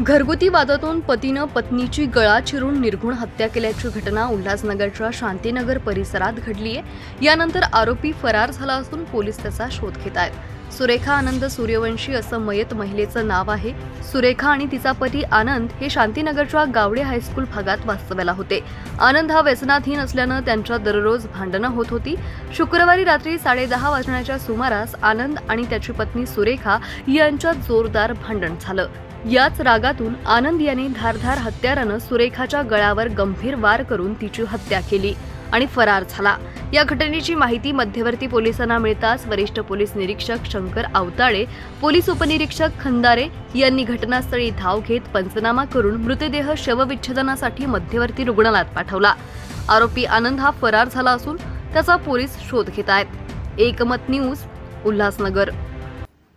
घरगुती वादातून पतीनं पत्नीची गळा चिरून निर्घुण हत्या केल्याची घटना उल्हासनगरच्या शांतीनगर परिसरात घडली आहे यानंतर आरोपी फरार झाला असून पोलीस त्याचा शोध घेत आहेत. सुरेखा आनंद सूर्यवंशी असं मयत महिलेचं नाव आहे. सुरेखा आणि तिचा पती आनंद हे शांतीनगरच्या गावडे हायस्कूल भागात वास्तव्याला होते. आनंद हा व्यसनाधीन असल्यानं त्यांच्या दररोज भांडणं होत होती. शुक्रवारी रात्री साडेदहा वाजण्याच्या सुमारास आनंद आणि त्याची पत्नी सुरेखा यांच्यात जोरदार भांडण झालं. याच रागातून आनंद यांनी धारधार हत्यारानं सुरेखाच्या गळ्यावर गंभीर वार करून तिची हत्या केली आणि फरार झाला. या घटनेची माहिती मध्यवर्ती पोलिसांना मिळताच वरिष्ठ पोलीस निरीक्षक शंकर आवताळे पोलीस उपनिरीक्षक खंदारे यांनी घटनास्थळी धाव घेत पंचनामा करून मृतदेह शवविच्छेदनासाठी मध्यवर्ती रुग्णालयात पाठवला. आरोपी आनंद हा फरार झाला असून त्याचा पोलीस शोध घेत आहेत. एकमत न्यूज उल्हासनगर.